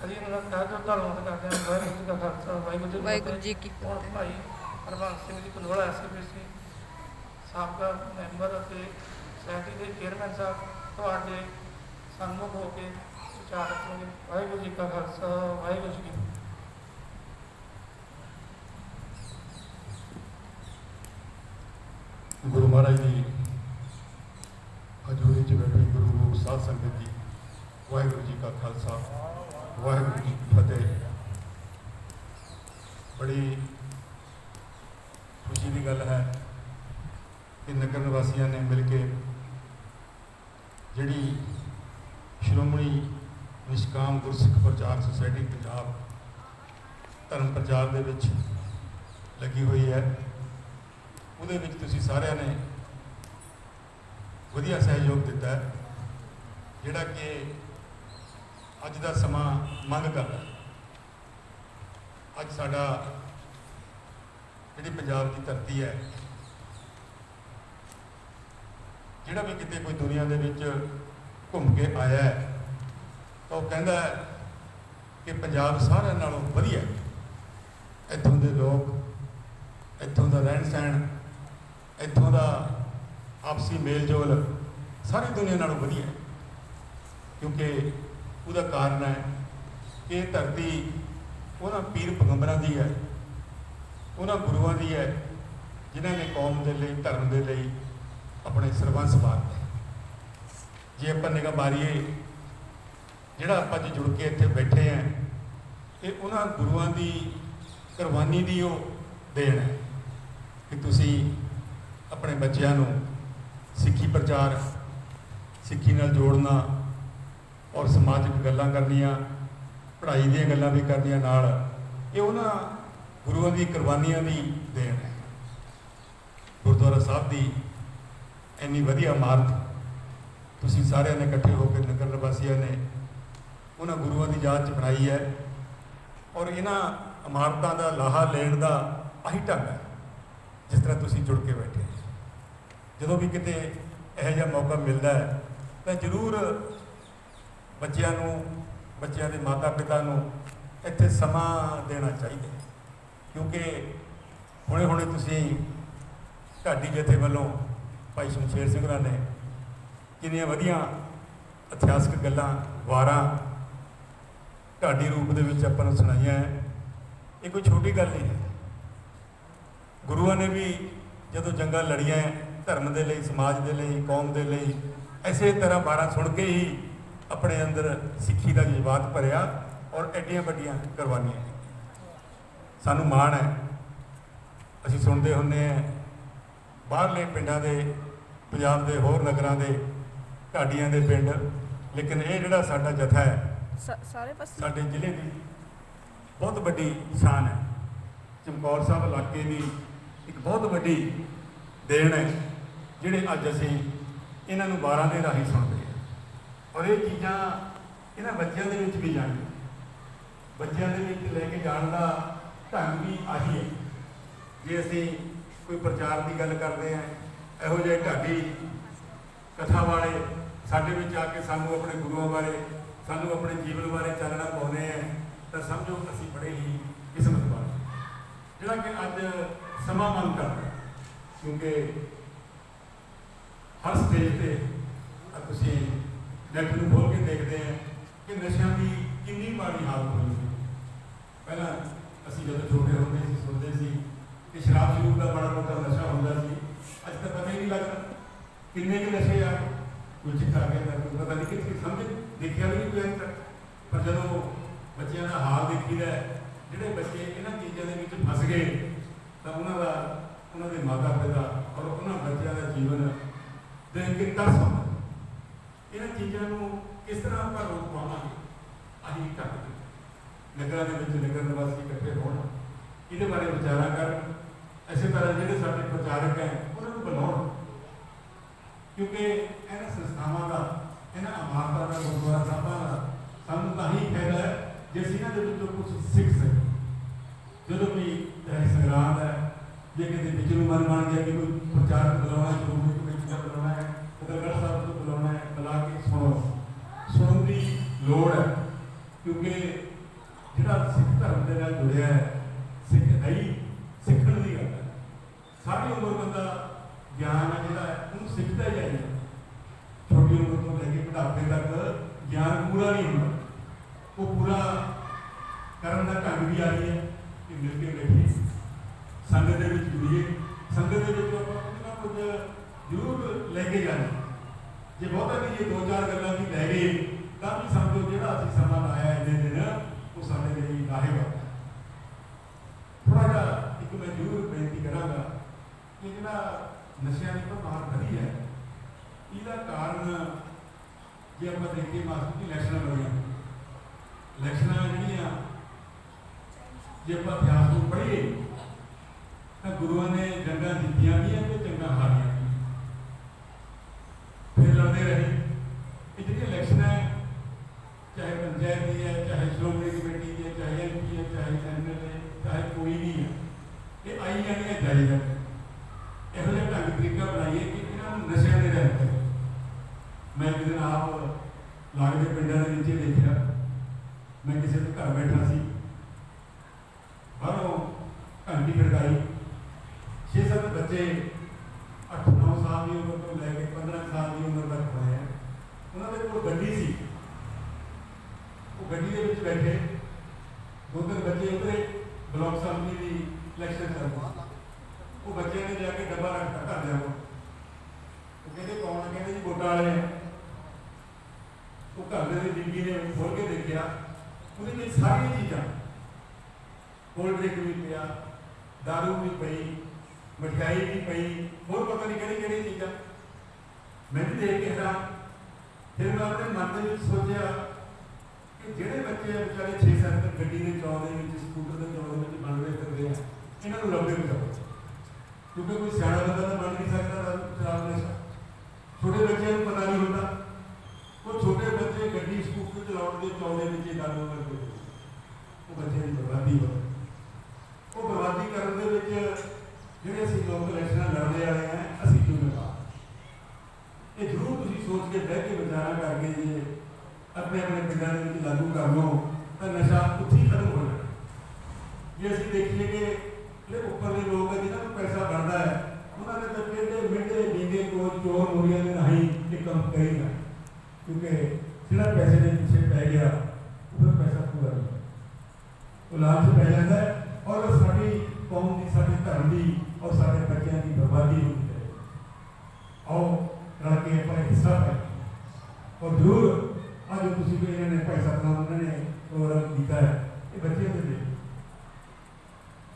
ਅਸੀਂ ਇਹਨਾਂ ਦਾ ਤਹਿ ਦਿਲੋਂ ਧੰਨਵਾਦ ਕਰਦੇ ਹਾਂ। ਵਾਹਿਗੁਰੂ ਜੀ ਕਾ ਖਾਲਸਾ ਵਾਹਿਗੁਰੂ ਜੀ ਕੀ ਵਾਹਿਗੁਰੂ। ਜੀ ਕੀ ਫਤਿਹ। ਭਾਈ ਹਰਬੰਸ ਸਿੰਘ ਜੀ ਕਨੋਲਾ ਐਸਪੀਸੀ ਸਾਬਕਾ ਮੈਂਬਰ ਅਤੇ ਸੈਕਟਰੀ ਦੇ ਚੇਅਰਮੈਨ ਸਾਹਿਬ ਤੁਹਾਡੇ ਸਨਮੁਖ ਹੋ ਕੇ ਵਿਚਾਰ ਰੱਖਣਗੇ ਵਾਹਿਗੁਰੂ ਜੀ ਕਾ ਖਾਲਸਾ ਵਾਹਿਗੁਰੂ ਜੀ ਕੀ ਫਤਿਹ। ਗੁਰੂ ਮਹਾਰਾਜ ਦੀ ਹਜ਼ੂਰੀ 'ਚ ਬੈਠੇ ਗੁਰੂ ਰੂਪ ਸਾਧ ਸੰਗਤ ਜੀ, ਵਾਹਿਗੁਰੂ ਜੀ ਕਾ ਖਾਲਸਾ, ਵਾਹਿਗੁਰੂ ਜੀ ਕੀ ਫਤਿਹ। ਬੜੀ ਖੁਸ਼ੀ ਦੀ ਗੱਲ ਹੈ ਕਿ ਨਗਰ ਨਿਵਾਸੀਆਂ ਨੇ ਮਿਲ ਕੇ ਜਿਹੜੀ ਸ਼੍ਰੋਮਣੀ ਨਿਸ਼ਕਾਮ ਗੁਰਸਿੱਖ ਪ੍ਰਚਾਰ ਸੁਸਾਇਟੀ ਪੰਜਾਬ ਧਰਮ ਪ੍ਰਚਾਰ ਦੇ ਵਿੱਚ ਲੱਗੀ ਹੋਈ ਹੈ। ਉਹਦੇ ਵਿੱਚ ਤੁਸੀਂ ਸਾਰਿਆਂ ਨੇ ਵਧੀਆ ਸਹਿਯੋਗ ਦਿੱਤਾ ਜਿਹੜਾ ਕਿ ਅੱਜ ਦਾ ਸਮਾਂ ਮੰਗ ਕਰਦਾ ਅੱਜ ਸਾਡਾ ਜਿਹੜੀ ਪੰਜਾਬ ਦੀ ਧਰਤੀ ਹੈ, ਜਿਹੜਾ ਵੀ ਕਿਤੇ ਕੋਈ ਦੁਨੀਆ ਦੇ ਵਿੱਚ ਘੁੰਮ ਕੇ ਆਇਆ ਹੈ, ਤਾਂ ਉਹ ਕਹਿੰਦਾ ਹੈ ਕਿ ਪੰਜਾਬ ਸਾਰਿਆਂ ਨਾਲੋਂ ਵਧੀਆ ਹੈ। ਇੱਥੋਂ ਦੇ ਲੋਕ, ਇੱਥੋਂ ਦਾ ਰਹਿਣ ਸਹਿਣ ਇੱਥੋਂ ਦਾ ਆਪਸੀ ਮੇਲ ਜੋਲ ਸਾਰੀ ਦੁਨੀਆ ਨਾਲੋਂ ਵਧੀਆ ਹੈ। ਕਿਉਂਕਿ ਉਹਦਾ ਕਾਰਨ ਹੈ ਕਿ ਇਹ ਧਰਤੀ ਉਹਨਾਂ ਪੀਰ ਪੈਗੰਬਰਾਂ ਦੀ ਹੈ, ਉਹਨਾਂ ਗੁਰੂਆਂ ਦੀ ਹੈ, ਜਿਨ੍ਹਾਂ ਨੇ ਕੌਮ ਦੇ ਲਈ, ਧਰਮ ਦੇ ਲਈ ਆਪਣੇ ਸਰਬੰਸ ਵਾਰਤੇ ਜੇ ਆਪਾਂ ਨਿਗਾਹ ਮਾਰੀਏ, ਜਿਹੜਾ ਆਪਾਂ ਅੱਜ ਜੁੜ ਕੇ ਇੱਥੇ ਬੈਠੇ ਆਂ ਇਹ ਉਹਨਾਂ ਗੁਰੂਆਂ ਦੀ ਕੁਰਬਾਨੀ ਦੀ ਉਹ ਦੇਣ ਹੈ ਕਿ ਤੁਸੀਂ ਆਪਣੇ ਬੱਚਿਆਂ ਨੂੰ ਸਿੱਖੀ ਪ੍ਰਚਾਰ, ਸਿੱਖੀ ਨਾਲ ਜੋੜਨਾ ਔਰ ਸਮਾਜਿਕ ਗੱਲਾਂ ਕਰਨੀਆਂ, ਪੜ੍ਹਾਈ ਦੀਆਂ ਗੱਲਾਂ ਵੀ ਕਰਨੀਆਂ ਨਾਲ, ਇਹ ਉਹਨਾਂ ਗੁਰੂਆਂ ਦੀ ਕੁਰਬਾਨੀਆਂ ਦੀ ਦੇਣ ਹੈ। ਗੁਰਦੁਆਰਾ ਸਾਹਿਬ ਦੀ ਇੰਨੀ ਵਧੀਆ ਇਮਾਰਤ ਤੁਸੀਂ ਸਾਰਿਆਂ ਨੇ ਇਕੱਠੇ ਹੋ ਕੇ ਨਗਰ ਨਿਵਾਸੀਆਂ ਨੇ ਉਹਨਾਂ ਗੁਰੂਆਂ ਦੀ ਯਾਦ 'ਚ ਬਣਾਈ ਹੈ ਔਰ ਇਹਨਾਂ ਇਮਾਰਤਾਂ ਦਾ ਲਾਹਾ ਲੈਣ ਦਾ ਆਹੀ ਢੰਗ ਹੈ, ਜਿਸ ਤਰ੍ਹਾਂ ਤੁਸੀਂ ਜੁੜ ਕੇ ਬੈਠੇ ਜਦੋਂ ਵੀ ਕਿਤੇ ਇਹੋ ਜਿਹਾ ਮੌਕਾ ਮਿਲਦਾ ਹੈ, ਤਾਂ ਜ਼ਰੂਰ ਬੱਚਿਆਂ ਨੂੰ, ਬੱਚਿਆਂ ਦੇ ਮਾਤਾ ਪਿਤਾ ਨੂੰ ਇੱਥੇ ਸਮਾਂ ਦੇਣਾ ਚਾਹੀਦਾ ਕਿਉਂਕਿ ਹੁਣੇ ਹੁਣੇ ਤੁਸੀਂ ਢਾਡੀ ਜਥੇ ਵੱਲੋਂ ਭਾਈ ਸ਼ਮਸ਼ੇਰ ਸਿੰਘ ਹੋਰਾਂ ਨੇ ਕਿੰਨੀਆਂ ਵਧੀਆ ਇਤਿਹਾਸਕ ਗੱਲਾਂ, ਵਾਰਾਂ ਢਾਡੀ ਰੂਪ ਦੇ ਵਿੱਚ ਆਪਾਂ ਨੂੰ ਸੁਣਾਈਆਂ ਹੈ। ਇਹ ਕੋਈ ਛੋਟੀ ਗੱਲ ਨਹੀਂ ਹੈ। ਗੁਰੂਆਂ ਨੇ ਵੀ ਜਦੋਂ ਜੰਗਾਂ ਲੜੀਆਂ ਧਰਮ ਦੇ ਲਈ ਸਮਾਜ ਦੇ ਲਈ ਕੌਮ ਦੇ ਲਈ ਐਸੇ ਤਰ੍ਹਾਂ ਵਾਰਾਂ ਸੁਣ ਕੇ ਹੀ ਆਪਣੇ ਅੰਦਰ ਸਿੱਖੀ ਦਾ ਜਜ਼ਬਾਤ ਭਰਿਆ ਔਰ ਐਡੀਆਂ ਵੱਡੀਆਂ ਕੁਰਬਾਨੀਆਂ ਸਾਨੂੰ ਮਾਣ ਹੈ। ਅਸੀਂ ਸੁਣਦੇ ਹੁੰਦੇ ਹਾਂ ਬਾਹਰਲੇ ਪਿੰਡਾਂ ਦੇ ਪੰਜਾਬ ਦੇ ਹੋਰ ਨਗਰਾਂ ਦੇ ਢਾਡੀਆਂ ਦੇ ਪਿੰਡ ਲੇਕਿਨ ਇਹ ਜਿਹੜਾ ਸਾਡਾ ਜਥਾ ਹੈ ਸਾਰੇ ਪਾਸੇ? ਸਾਡੇ ਜ਼ਿਲ੍ਹੇ ਦੀ ਬਹੁਤ ਵੱਡੀ ਸ਼ਾਨ ਹੈ। ਚਮਕੌਰ ਸਾਹਿਬ ਇਲਾਕੇ ਦੀ ਇੱਕ ਬਹੁਤ ਵੱਡੀ ਦੇਣ ਹੈ। ਜਿਹੜੇ ਅੱਜ ਅਸੀਂ ਇਹਨਾਂ ਨੂੰ 12 ਦੇ ਰਾਹੀਂ ਸੁਣਦੇ ਹਾਂ। ਔਰ ਇਹ ਚੀਜ਼ਾਂ ਇਹਨਾਂ ਬੱਚਿਆਂ ਦੇ ਵਿੱਚ ਵੀ ਜਾਣੀਆਂ। ਬੱਚਿਆਂ ਦੇ ਵਿੱਚ ਲੈ ਕੇ ਜਾਣ ਦਾ ਢੰਗ ਵੀ ਆਹੀ ਹੈ। ਜੇ ਅਸੀਂ ਕੋਈ ਪ੍ਰਚਾਰ ਦੀ ਗੱਲ ਕਰਦੇ ਹਾਂ, ਇਹੋ ਜਿਹੇ ਢਾਡੀ ਕਥਾ ਵਾਲੇ ਸਾਡੇ ਵਿੱਚ ਆ ਕੇ ਸਾਨੂੰ ਆਪਣੇ ਗੁਰੂਆਂ ਬਾਰੇ, ਸਾਨੂੰ ਆਪਣੇ ਜੀਵਨ ਬਾਰੇ ਚਾਨਣਾ ਪਾਉਂਦੇ ਆ, ਤਾਂ ਸਮਝੋ ਅਸੀਂ ਬੜੇ ਹੀ ਕਿਸਮਤ ਵਾਲੇ ਜਿਹੜਾ ਕਿ ਅੱਜ ਸਮਾਂ ਮੰਗ ਕਰਦਾ, ਕਿਉਂਕਿ ਹਰ ਸਟੇਜ ਤੇ ਤੁਸੀਂ ਨੈਟ ਨੂੰ ਖੋਲ ਕੇ ਦੇਖਦੇ ਆ ਕਿ ਨਸ਼ਿਆਂ ਦੀ ਕਿੰਨੀ ਮਾੜੀ ਹਾਲਤ ਹੋਈ ਸੀ ਪਹਿਲਾਂ ਅਸੀਂ ਜਦੋਂ ਛੋਟੇ ਹੁੰਦੇ ਸੀ, ਸੁਣਦੇ ਸੀ ਕਿ ਸ਼ਰਾਬ ਸ਼ਰੂਬ ਦਾ ਬੜਾ ਮੋਟਾ ਨਸ਼ਾ ਹੁੰਦਾ ਸੀ। ਅੱਜ ਤਾਂ ਪਤਾ ਹੀ ਨਹੀਂ ਲੱਗਦਾ ਕਿੰਨੇ ਕੁ ਨਸ਼ੇ ਆ। ਕੋਈ ਚਿੱਟਾ ਕਹਿੰਦਾ ਕੋਈ ਪਤਾ ਨਹੀਂ ਕਿੱਥੇ, ਸਮਝ ਦੇਖਿਆ ਵੀ ਨਹੀਂ ਕੋਈ ਤੱਕ। ਪਰ ਜਦੋਂ ਬੱਚਿਆਂ ਦਾ ਹਾਲ ਦੇਖੀਦਾ ਜਿਹੜੇ ਬੱਚੇ ਇਹਨਾਂ ਚੀਜ਼ਾਂ ਦੇ ਵਿੱਚ ਫਸ ਗਏ, ਤਾਂ ਉਹਨਾਂ ਦਾ, ਉਹਨਾਂ ਦੇ ਮਾਤਾ ਪਿਤਾ ਔਰ ਉਹਨਾਂ ਬੱਚਿਆਂ ਦਾ ਜੀਵਨ ਦੇਖ ਕੇ ਤਰਸ ਆਉਂਦਾ ਇਹਨਾਂ ਚੀਜ਼ਾਂ ਨੂੰ ਕਿਸ ਤਰ੍ਹਾਂ ਆਪਾਂ ਰੋਕ ਪਾਵਾਂਗੇ? ਆਹੀ ਢੰਗ ਨਗਰਾਂ ਦੇ ਵਿੱਚ ਨਗਰ ਨਿਵਾਸੀ ਇਕੱਠੇ ਹੋਣ, ਇਹਦੇ ਬਾਰੇ ਵਿਚਾਰਾਂ ਕਰਨ, ਇਸੇ ਤਰ੍ਹਾਂ ਜਿਹੜੇ ਸਾਡੇ ਪ੍ਰਚਾਰਕ ਹੈ, ਉਹਨਾਂ ਨੂੰ ਬੁਲਾਉਣ। ਕਿਉਂਕਿ ਇਹਨਾਂ ਸੰਸਥਾਵਾਂ ਦਾ, ਇਹਨਾਂ ਇਮਾਰਤਾਂ ਦਾ, ਗੁਰਦੁਆਰਾ ਸਾਹਿਬਾਂ ਦਾ ਸਾਨੂੰ ਤਾਂ ਹੀ ਫਾਇਦਾ ਹੈ ਜੇ ਅਸੀਂ ਇਹਨਾਂ ਦੇ ਵਿੱਚੋਂ ਕੁਝ ਸਿੱਖ ਸਕੀਏ। ਜਦੋਂ ਵੀ ਚਾਹੇ ਸੰਗਰਾਂਦ ਹੈ, ਜੇ ਕਿਤੇ ਵਿੱਚ ਮਨ ਬਣ ਗਿਆ ਕਿ ਕੋਈ ਪ੍ਰਚਾਰਕ ਬੁਲਾਉਣਾ ਹੈ ਸ਼੍ਰੋਮਣੀ ਕਮੇਟੀ ਦਾ ਬੁਲਾਉਣਾ ਹੈ ਕਦਰਗੜ੍ਹ ਸਾਹਿਬ ਤੋਂ ਬੁਲਾਉਣਾ ਹੈ ਬੁਲਾ ਕੇ ਸੁਣੋ ਸੁਣਨ ਦੀ ਲੋੜ ਹੈ ਕਿਉਂਕਿ ਜਿਹੜਾ ਸਿੱਖ ਧਰਮ ਦੇ ਨਾਲ ਜੁੜਿਆ ਹੈ ਸਿੱਖ ਹੈ ਹੀ ਸਿੱਖਣ ਦੀ ਗੱਲ ਹੈ ਸਾਰੀ ਉਮਰ ਬੰਦਾ ਗਿਆਨ ਹੈ ਜਿਹੜਾ ਹੈ ਉਹਨੂੰ ਸਿੱਖਦਾ ਹੀ ਆਈ ਛੋਟੀ ਉਮਰ ਤੋਂ ਲੈ ਕੇ ਬੁਢਾਪੇ ਤੱਕ ਗਿਆਨ ਪੂਰਾ ਨਹੀਂ ਹੁੰਦਾ ਉਹ ਪੂਰਾ ਕਰਨ ਦਾ ਢੰਗ ਵੀ ਆ ਰਹੀ ਹੈ ਕਿ ਮਿਲ ਕੇ ਬੈਠੀਏ ਸੰਗਤ ਦੇ ਵਿੱਚ ਜੁੜੀਏ ਸੰਗਤ ਦੇ ਵਿੱਚ ਆਪਾਂ ਕੁਝ ਨਾ ਕੁਝ ਜ਼ਰੂਰ ਲੈ ਕੇ ਜਾਣਾ ਜੇ ਬਹੁਤਾ ਵੀ ਇਹ ਦੋ ਚਾਰ ਗੱਲਾਂ ਵੀ ਲੈ ਗਏ ਤਾਂ ਵੀ ਸਮਝੋ ਜਿਹੜਾ ਅਸੀਂ ਲਈ ਲਾਹੇਵੰਦ ਹੈ ਥੋੜਾ ਇੱਕ ਮੈਂ ਜ਼ਰੂਰ ਬੇਨਤੀ ਕਰਾਂਗਾ ਕਿ ਜਿਹੜਾ ਨਸ਼ਿਆਂ ਦੀ ਪ੍ਰਭਾਵ ਵਧੀ ਹੈ। ਇਹਦਾ ਕਾਰਨ ਜੇ ਆਪਾਂ ਦੇਖੀਏ ਮਾਸਟਰ ਦੀ ਇਲੈਕਸ਼ਨਾਂ ਲੜੀਆਂ। ਇਲੈਕਸ਼ਨਾਂ ਜਿਹੜੀਆਂ, ਜੇ ਆਪਾਂ ਇਤਿਹਾਸ ਨੂੰ ਪੜ੍ਹੀਏ, ਤਾਂ ਗੁਰੂਆਂ ਨੇ ਜੰਗਾਂ ਜਿੱਤੀਆਂ ਵੀ ਤੇ ਜੰਗਾਂ ਹਾਰੀਆਂ ਵੀ ਫਿਰ ਲੜਦੇ ਰਹੇ ਇਹ ਜਿਹੜੀ ਇਲੈਕਸ਼ਨ ਹੈ ਚਾਹੇ ਪੰਚਾਇਤ ਦੀ ਹੈ, ਚਾਹੇ ਸ਼੍ਰੋਮਣੀ ਕਮੇਟੀ ਦੀ ਹੈ, ਚਾਹੇ ਐਮਪੀ ਹੈ, ਚਾਹੇ ਐਮਐਲਏ ਚਾਹੇ ਕੋਈ ਵੀ ਹੈ, ਇਹ ਆਈ ਜਾਂਦੀਆਂ ਜਾਈ ਇਹੋ ਜਿਹਾ ਢੰਗ ਤਰੀਕਾ ਬਣਾਈਏ ਕਿ ਇਹਨਾਂ ਨੂੰ ਨਸ਼ਿਆਂ ਦੇ ਰਹਿਤ ਮੈਂ ਇੱਕ ਦਿਨ ਆਪ ਲੱਗਦੇ ਪਿੰਡਾਂ ਦੇ ਵਿੱਚ ਦੇਖਿਆ। ਮੈਂ ਕਿਸੇ ਦੇ ਘਰ ਬੈਠਾ ਸੀ ਬਾਹਰੋਂ ਘੰਟੀ ਖੜਕਾਈ ਛੇ ਸੱਤ ਬੱਚੇ 8-9 ਸਾਲ ਦੀ ਉਮਰ ਤੋਂ ਲੈ ਕੇ 15 ਸਾਲ ਦੀ ਉਮਰ ਤੱਕ ਹੋਏ ਆ ਉਹਨਾਂ ਦੇ ਕੋਲ ਗੱਡੀ ਸੀ ਉਹ ਗੱਡੀ ਦੇ ਵਿੱਚ ਬੈਠੇ ਦੋ ਤਿੰਨ ਬੱਚੇ ਉਧਰੇ ਬਲਾਕ ਸੰਮਤੀ ਦੀ ਇਲੈਕਸ਼ਨ ਚੱਲ ਰਹੀ ਉਹ ਬੱਚਿਆਂ ਨੇ ਜਾ ਕੇ ਡੱਬਾ ਰੱਖਤਾ ਘਰ ਦੇ ਉਹ ਕਹਿੰਦੇ ਕੌਣ ਆ? ਕਹਿੰਦੇ ਜੀ ਵੋਟਾਂ ਵਾਲੇ ਆ। ਉਹ ਘਰ ਦੇ ਬੀਬੀ ਨੇ ਖੋਲ ਕੇ ਦੇਖਿਆ ਉਹਦੇ ਵਿੱਚ ਸਾਰੀਆਂ ਚੀਜ਼ਾਂ ਕੋਲਡ ਡਰਿੰਕ ਵੀ ਪਿਆ ਦਾਰੂ ਵੀ ਪਈ ਮਠਿਆਈ ਵੀ ਪਈ ਹੋਰ ਪਤਾ ਕਿਹੜੀ ਕਿਹੜੀ ਚੀਜ਼ਾਂ ਮੈਂ ਵੀ ਦੇਖ ਕੇ ਹੈਰਾਨ ਫਿਰ ਮੈਂ ਆਪਣੇ ਮਨ ਦੇ ਵਿੱਚ ਸੋਚਿਆ ਕਿ ਜਿਹੜੇ ਬੱਚੇ ਵਿਚਾਰੇ 6-7 ਗੱਡੀ ਦੇ ਚੌਂ ਦੇ ਵਿੱਚ, ਸਕੂਟਰ ਦੇ ਚੌਂ ਦੇ ਵਿੱਚ ਬਣ ਫਿਰਦੇ ਆ, ਇਹਨਾਂ ਨੂੰ ਲੱਭੇ ਬਚਾਓ ਕਿਉਂਕਿ ਕੋਈ ਸਿਆਣਾ ਬੰਦਾ ਤਾਂ ਬਣ ਨਹੀਂ ਸਕਦਾ ਦਾਰੂ ਸ਼ਰਾਬ ਛੋਟੇ ਬੱਚਿਆਂ ਨੂੰ ਪਤਾ ਨਹੀਂ ਹੁੰਦਾ। ਉਹ ਛੋਟੇ ਬੱਚੇ ਗੱਡੀ ਸਕੂਟਰ ਚਲਾਉਣ ਦੇ ਚੌਂ ਦੇ ਵਿੱਚ ਹੀ ਕਰਦੇ ਉਹ ਬੱਚੇ ਦੀ ਬਰਬਾਦੀ ਹੋ ਉਹ ਬਰਬਾਦੀ ਕਰਨ ਦੇ ਵਿੱਚ ਜਿਹੜੇ ਅਸੀਂ ਲੋਕ ਇਲੈਕਸ਼ਨਾਂ ਲੜਦੇ ਵਾਲੇ ਆ, ਅਸੀਂ ਜ਼ਿੰਮੇਵਾਰ। ਇਹ ਜ਼ਰੂਰ ਤੁਸੀਂ ਸੋਚ ਕੇ ਬਹਿ ਕੇ ਵਿਚਾਰਾ ਕਰਕੇ ਜੇ ਆਪਣੇ ਆਪਣੇ ਪਿੰਡਾਂ ਦੇ ਵਿੱਚ ਲਾਗੂ ਕਰ ਲਓ, ਤਾਂ ਨਸ਼ਾ ਉੱਥੇ ਹੀ ਖਤਮ ਹੋ ਜਾਣਾ। ਜੇ ਅਸੀਂ ਦੇਖੀਏ ਕਿ ਜਿਹੜੇ ਉੱਪਰਲੇ ਲੋਕ ਆ ਜਿਨ੍ਹਾਂ ਨੂੰ ਪੈਸਾ ਬਣਦਾ ਹੈ, ਉਹਨਾਂ ਨੇ ਤਾਂ ਕਿਹੜੇ ਮਿੰਡੇ ਡੀਂਗੇ ਕੋ ਚੋਰ ਮੁਰੀਆਂ ਦੇ ਨਹੀਂ ਇਹ ਕੰਮ ਕਰੇਗਾ ਕਿਉਂਕਿ ਜਿਹੜਾ ਪੈਸੇ ਦੇ ਪਿੱਛੇ ਪੈ ਗਿਆ ਉਹ ਫਿਰ ਪੈਸਾ ਪੂਰਾ ਨਹੀਂ। ਹੁੰਦਾ। ਉਹ ਲਾਲਚ ਪੈ ਜਾਂਦਾ ਹੈ, ਔਰ ਸਾਡੀ ਕੌਮ ਦੀ, ਸਾਡੇ ਧਰਮ ਦੀ ਸਾਡੇ ਬੱਚਿਆਂ ਦੀ ਬਰਬਾਦੀ ਹੁੰਦੀ ਹੈ ਆਓ ਰਲ ਕੇ ਆਪਾਂ ਇੱਕ ਹਿੱਸਾ ਪਾਈਏ ਔਰ ਜ਼ਰੂਰ ਅੱਜ ਤੁਸੀਂ ਵੀ ਇਹਨਾਂ ਨੇ ਭਾਈ ਸਤਨਾਮ ਉਹਨਾਂ ਨੇ ਪ੍ਰੋਗਰਾਮ ਕੀਤਾ ਹੈ ਇਹ ਬੱਚਿਆਂ ਦੇ ਲਈ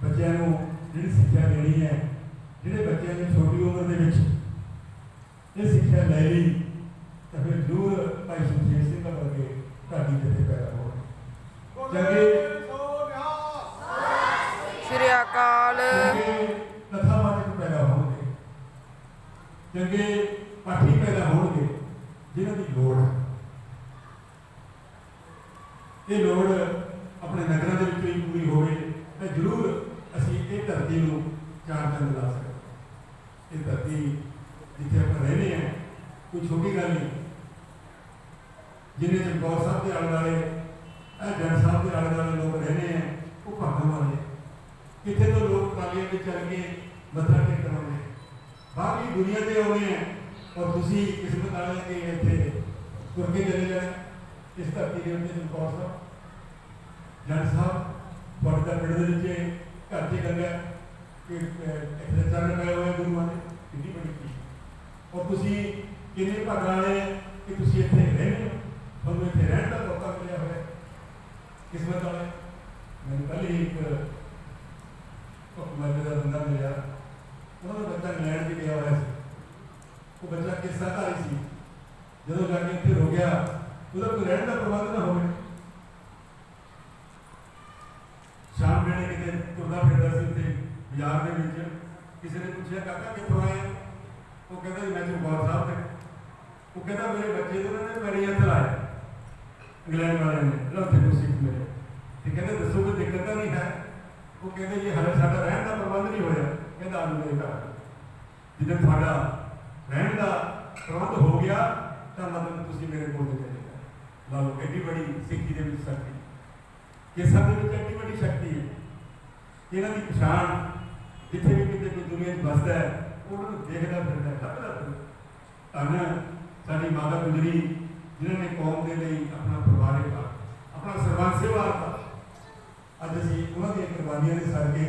ਬੱਚਿਆਂ ਨੂੰ ਜਿਹੜੀ ਸਿੱਖਿਆ ਦੇਣੀ ਹੈ ਜਿਹੜੇ ਬੱਚਿਆਂ ਨੇ ਛੋਟੀ ਉਮਰ ਦੇ ਵਿੱਚ ਇਹ ਸਿੱਖਿਆ ਲੈ ਲਈ ਤਾਂ ਫਿਰ ਜ਼ਰੂਰ ਭਾਈ ਸੁਖਜੀਤ ਸਿੰਘ ਵਰਗੇ ਢਾਡੀ ਜਿੱਥੇ ਪੈਦਾ ਹੋਣਗੇ ਚੰਗੇ ਸ੍ਰੀ ਅਕਾਲ ਚੰਗੇ ਕਥਾਵਾਚਕ ਪੈਦਾ ਹੋਣਗੇ ਚੰਗੇ ਪਾਠੀ ਪੈਦਾ ਹੋਣਗੇ ਜਿਨ੍ਹਾਂ ਦੀ ਲੋੜ ਹੈ ਇਹ ਲੋੜ ਆਪਣੇ ਨਗਰਾਂ ਦੇ ਵਿੱਚ ਵੀ ਪੂਰੀ ਹੋਵੇ ਤਾਂ ਜ਼ਰੂਰ ਅਸੀਂ ਇਹ ਧਰਤੀ ਨੂੰ ਚਾਰ ਚੰਦ ਲਾ ਸਕਦੇ ਇਹ ਧਰਤੀ ਜਿੱਥੇ ਆਪਾਂ ਰਹਿੰਦੇ ਹਾਂ ਕੋਈ ਛੋਟੀ ਗੱਲ ਨਹੀਂ ਜਿਹਨੇ ਚਮਕੌਰ ਸਾਹਿਬ ਦੇ ਆਲੇ ਦੁਆਲੇ ਇਹ ਜਨ ਸਾਹਿਬ ਦੇ ਆਲੇ ਦੁਆਲੇ ਲੋਕ ਰਹਿੰਦੇ ਆ ਉਹ ਭਾਗਾਂ ਵਾਲੇ ਕਿੱਥੇ ਤੋਂ ਲੋਕ ਟਰਾਲੀਆਂ ਵਿੱਚ ਚੱਲ ਕੇ ਮੱਥਾ ਟੇਕਣ ਆਉਂਦੇ ਆ। ਬਾਹਰਲੀ ਦੁਨੀਆ ਤੇ ਆਉਂਦੇ ਆ ਔਰ ਤੁਸੀਂ ਕਿਸਮਤ ਕਿ ਇੱਥੇ ਤੁਰ ਚਲੇ ਜਾਣਾ ਇਸ ਧਰਤੀ ਦੇ ਉੱਤੇ ਚਮਕੌਰ ਸਾਹਿਬ ਜਨ ਸਾਹਿਬ ਤੁਹਾਡੇ ਦਾ ਪਿੰਡ ਦੇ ਵਿੱਚ ਘਰ ਤੇ ਗੰਗਾ ਕਿ ਇੱਥੇ ਚਰਨ ਪਏ ਹੋਏ ਗੁਰੂਆਂ ਦੇ ਕਿੰਨੀ ਬੜੀ ਚੀਜ਼ ਔਰ ਤੁਸੀਂ ਕਿੰਨੇ ਭਾਗਾਂ ਵਾਲੇ ਕਿ ਤੁਸੀਂ ਇੱਥੇ ਰਹਿੰਦੇ ਹੋ? ਤੁਹਾਨੂੰ ਇੱਥੇ ਰਹਿਣ ਦਾ ਮੌਕਾ ਮਿਲਿਆ ਹੋਇਆ ਕਿਸਮਤ ਵਾਲੇ, ਮੈਨੂੰ ਕੱਲ੍ਹ ਹੀ ਇੱਕ ਹੁਕਮਤ ਦਾ ਬੰਦਾ ਮਿਲਿਆ। ਉਹਨਾਂ ਦਾ ਬੱਚਾ ਇੰਗਲੈਂਡ 'ਚ ਗਿਆ ਹੋਇਆ ਸੀ। ਉਹ ਬੱਚਾ ਕਿੱਸਾ ਘਾਰੀ ਸੀ? ਜਦੋਂ ਜਾ ਕੇ ਇੱਥੇ ਹੋ ਗਿਆ ਉਹਦਾ ਕੋਈ ਰਹਿਣ ਦਾ ਪ੍ਰਬੰਧ ਨਾ ਹੋਵੇ। ਸ਼ਾਮ ਵੇਲੇ ਕਿਤੇ ਤੁਰਦਾ ਫਿਰਦਾ ਸੀ ਉੱਥੇ ਬਾਜ਼ਾਰ ਦੇ ਵਿੱਚ। ਕਿਸੇ ਨੇ ਪੁੱਛਿਆ, ਕਾਕਾ, ਕਿੱਥੋਂ ਆਏ ਉਹ ਕਹਿੰਦਾ ਜੀ, ਮੈਂ ਚਮਕੌਰ ਸਾਹਿਬ ਤੇ। ਉਹ ਕਹਿੰਦਾ, ਮੇਰੇ ਬੱਚੇ ਦੇ ਉਹਨਾਂ ਨੇ ਮੇਰੇ ਹੱਥ ਲਾਏ ਇੰਗਲੈਂਡ ਵਾਲਿਆਂ ਨੇ ਲੱਥੇ ਨੂੰ ਸਿੱਖ ਮੇਰੇ ਤੇ ਕਹਿੰਦੇ, ਦੱਸੋ, ਕੋਈ ਦਿੱਕਤ ਤਾਂ ਨਹੀਂ ਹੈ? ਉਹ ਕਹਿੰਦੇ, ਜੀ, ਹਲੇ ਸਾਡਾ ਰਹਿਣ ਦਾ ਪ੍ਰਬੰਧ ਨਹੀਂ ਹੋਇਆ। ਕਹਿੰਦਾ, ਆਲੂ ਮੇਰੇ ਘਰ ਜਦੋਂ ਤੁਹਾਡਾ ਰਹਿਣ ਦਾ ਪ੍ਰਬੰਧ ਹੋ ਗਿਆ ਤਾਂ ਮਤਲਬ ਤੁਸੀਂ ਮੇਰੇ ਕੋਲ ਚਲੇ। ਜਾਓ ਲਾ ਲਓ, ਐਡੀ ਬੜੀ ਸਿੱਖੀ ਦੇ ਵਿੱਚ ਸ਼ਕਤੀ। ਕੇਸਾਂ ਦੇ ਵਿੱਚ ਐਡੀ ਵੱਡੀ ਸ਼ਕਤੀ ਹੈ। ਇਹਨਾਂ ਦੀ ਪਛਾਣ ਜਿੱਥੇ ਵੀ ਕਿਤੇ ਕੋਈ ਦੁਨੀਆ 'ਚ ਵੱਸਦਾ ਹੈ, ਉਹਨਾਂ ਨੂੰ ਦੇਖਦਾ ਫਿਰਦਾ ਲੱਭਦਾ ਫਿਰਦਾ ਧੰਨ ਸਾਡੀ ਮਾਤਾ ਗੁਜਰੀ, ਜਿਨ੍ਹਾਂ ਨੇ ਕੌਮ ਦੇ ਲਈ ਆਪਣਾ ਪਰਿਵਾਰ ਆਪਣਾ ਸਰਬੰਸ ਸੇਵਾ ਅੱਜ ਅਸੀਂ ਉਹਨਾਂ ਦੀਆਂ ਕੁਰਬਾਨੀਆਂ ਦੇ ਸਦਕੇ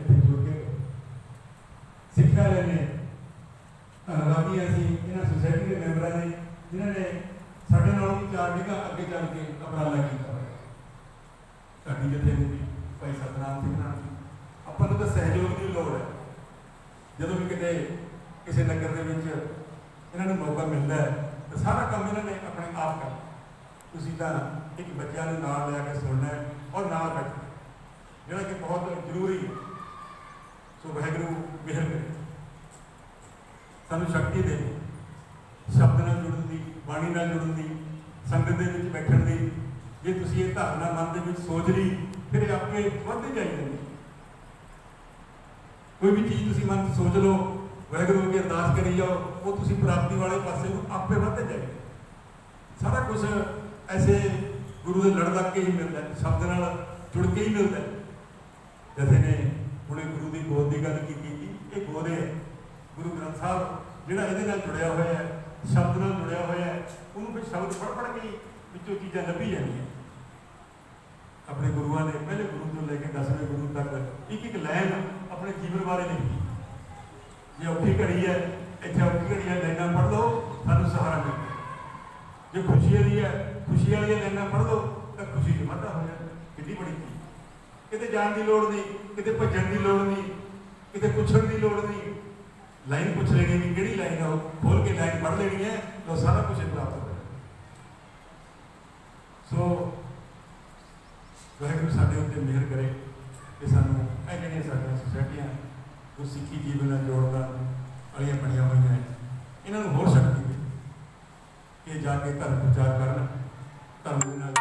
ਇੱਥੇ ਜੁੜ ਕੇ ਸਿੱਖਿਆ ਲੈਣੇ, ਧੰਨਵਾਦੀ ਅਸੀਂ ਇਹਨਾਂ ਸੁਸਾਇਟੀ ਦੇ ਮੈਂਬਰਾਂ ਨੇ ਜਿਨ੍ਹਾਂ ਨੇ ਸਾਡੇ ਨਾਲੋਂ ਵੀ ਚਾਰ ਜਗ੍ਹਾ ਅੱਗੇ ਚੱਲ ਕੇ ਉਪਰਾਲਾ ਕੀਤਾ ਸਾਡੀ ਜਿੱਥੇ ਵੀ ਭਾਈ ਸਤਨਾਮ ਸਿੰਘ ਨਾਲ ਆਪਾਂ ਨੂੰ ਤਾਂ ਸਹਿਯੋਗ ਦੀ ਲੋੜ ਹੈ। ਜਦੋਂ ਵੀ ਕਿਤੇ ਕਿਸੇ ਨਗਰ ਦੇ ਵਿੱਚ ਇਹਨਾਂ ਨੂੰ ਮੌਕਾ ਮਿਲਦਾ ਹੈ, ਤਾਂ ਸਾਰਾ ਕੰਮ ਇਹਨਾਂ ਨੇ ਆਪਣੇ ਆਪ ਕਰਨਾ ਤੁਸੀਂ ਤਾਂ ਇੱਕ ਬੱਚਿਆਂ ਨੂੰ ਨਾਲ ਲੈ ਕੇ ਸੁਣਨਾ ਹੈ ਔਰ ਨਾਲ ਬੈਠਣਾ ਜਿਹੜਾ ਕਿ ਬਹੁਤ ਜ਼ਰੂਰੀ ਹੈ। ਸੋ ਵਾਹਿਗੁਰੂ ਮਿਹਰ ਕਰੇ। ਸਾਨੂੰ ਸ਼ਕਤੀ ਦੇ ਸ਼ਬਦ ਬਾਣੀ ਨਾਲ ਜੁੜਨ ਦੀ, ਸੰਗਤ ਦੇ ਵਿੱਚ ਬੈਠਣ ਦੀ, ਜੇ ਤੁਸੀਂ ਇਹ ਧਾਰਨਾ ਮਨ ਦੇ ਵਿੱਚ ਸੋਚ ਲਈ, ਫਿਰ ਇਹ ਆਪੇ ਵੱਧਦੀ ਜਾਈ ਕੋਈ ਵੀ ਚੀਜ਼ ਤੁਸੀਂ ਮਨ 'ਚ ਸੋਚ ਲਓ, ਵਾਹਿਗੁਰੂ ਅੱਗੇ ਅਰਦਾਸ ਕਰੀ ਜਾਓ, ਉਹ ਤੁਸੀਂ ਪ੍ਰਾਪਤੀ ਵਾਲੇ ਪਾਸੇ ਨੂੰ ਆਪੇ ਵੱਧਦੇ ਜਾਏਗਾ ਸਾਰਾ ਕੁਝ ਐਸੇ ਗੁਰੂ ਦੇ ਲੜ ਲੱਗ ਕੇ ਹੀ ਮਿਲਦਾ, ਸ਼ਬਦ ਨਾਲ ਜੁੜ ਕੇ ਹੀ ਮਿਲਦਾ ਹੈ। ਜਥੇ ਨੇ ਹੁਣੇ ਗੁਰੂ ਦੀ ਗੋਦ ਦੀ ਗੱਲ ਕੀਤੀ ਇਹ ਗੋਦ ਹੈ, ਗੁਰੂ ਗ੍ਰੰਥ ਸਾਹਿਬ ਜਿਹੜਾ ਇਹਦੇ ਨਾਲ ਜੁੜਿਆ ਹੋਇਆ ਹੈ ਸ਼ਬਦ ਨਾਲ ਜੁੜਿਆ ਹੋਇਆ ਹੈ, ਉਹਨੂੰ ਫਿਰ ਸ਼ਬਦ ਪੜ੍ਹ ਪੜ੍ਹ ਕੇ ਵਿੱਚੋਂ ਚੀਜ਼ਾਂ ਲੱਭੀ ਜਾਂਦੀਆਂ। ਆਪਣੇ ਗੁਰੂਆਂ ਨੇ ਪਹਿਲੇ ਗੁਰੂ ਤੋਂ ਲੈ ਕੇ 10ਵੇਂ ਗੁਰੂ ਤੱਕ ਇੱਕ ਇੱਕ ਲਾਈਨ ਆਪਣੇ ਜੀਵਨ ਬਾਰੇ ਲਿਖੀ। ਜੇ ਔਖੀ ਘੜੀ ਹੈ, ਇੱਥੇ ਔਖੀ ਘੜੀ ਹੈ ਲਾਈਨਾਂ ਪੜ੍ਹ ਲਓ, ਸਾਨੂੰ ਸਹਾਰਾ ਮਿਲਦਾ ਜੇ ਖੁਸ਼ੀ ਵਾਲੀ ਹੈ, ਖੁਸ਼ੀ ਵਾਲੀਆਂ ਲਾਈਨਾਂ ਪੜ੍ਹ ਲਓ, ਤਾਂ ਖੁਸ਼ੀ ਚ ਵਾਧਾ ਹੋ ਜਾਂਦਾ ਕਿੰਨੀ ਬੜੀ ਚੀਜ਼। ਕਿਤੇ ਜਾਣ ਦੀ ਲੋੜ ਨਹੀਂ, ਕਿਤੇ ਭੱਜਣ ਦੀ ਲੋੜ ਨਹੀਂ, ਕਿਤੇ ਪੁੱਛਣ ਦੀ ਲੋੜ ਨਹੀਂ ਲਾਈਨ ਪੁੱਛ ਲੈਣੀ ਵੀ ਕਿਹੜੀ ਲਾਈਨ ਆ, ਉਹ ਖੋਲ ਕੇ ਲਾਈਨ ਪੜ ਲੈਣੀ ਹੈ ਤਾਂ ਸਾਰਾ ਕੁਝ ਪ੍ਰਾਪਤ ਹੋ ਸੋ ਵਾਹਿਗੁਰੂ ਸਾਡੇ ਉੱਤੇ ਮਿਹਰ ਕਰੇ ਕਿ ਸਾਨੂੰ ਇਹ ਜਿਹੜੀਆਂ ਸਾਡੀਆਂ ਸੁਸਾਇਟੀਆਂ ਉਹ ਸਿੱਖੀ ਜੀਵਨ ਨਾਲ ਜੋੜਨ ਵਾਲੀਆਂ ਬਣੀਆਂ ਹੋਈਆਂ ਨੇ, ਇਹਨਾਂ ਨੂੰ ਹੋਰ ਸ਼ਕਤੀ ਦੇ ਕਿ ਜਾ ਕੇ ਧਰਮ ਪ੍ਰਚਾਰ ਕਰਨ, ਧਰਮ ਨਾਲ